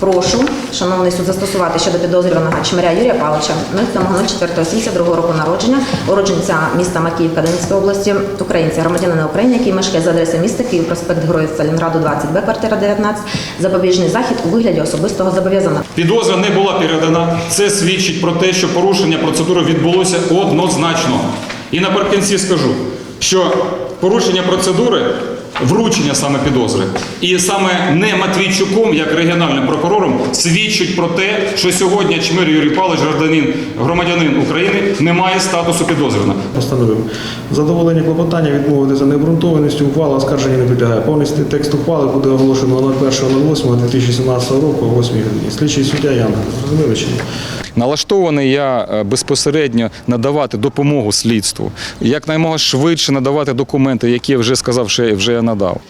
Прошу, шановний суд, застосувати щодо підозрюваного Чмиря Юрія Павловича 07.04.72 року народження, уродженця міста Макіївка Донецької області, українця, громадянина України, який мешкає за адресою міста Київ, проспект Героїв Сталінграду 20Б, квартира 19, запобіжний захід у вигляді особистого зобов'язання. Підозра не була передана. Це свідчить про те, що порушення процедури відбулося однозначно. І наприкінці скажу, що порушення процедури, вручення саме підозри, і саме не Матвійчуком, як регіональним прокурором, свідчить про те, що сьогодні Чмир Юрій Павлович, гражданин, громадянин України, не має статусу підозрюваного. Постановив задоволення клопотання відмовити за необґрунтованістю. Ухвала оскарження не підлягає. Повний текст ухвали буде оголошено 01.08.2017 року о 8 годині. Слідчий суддя Яна. Зрозуміли чи ні? Налаштований я е, безпосередньо надавати допомогу слідству, якнаймога швидше надавати документи, які я вже сказав, що я вже я надав.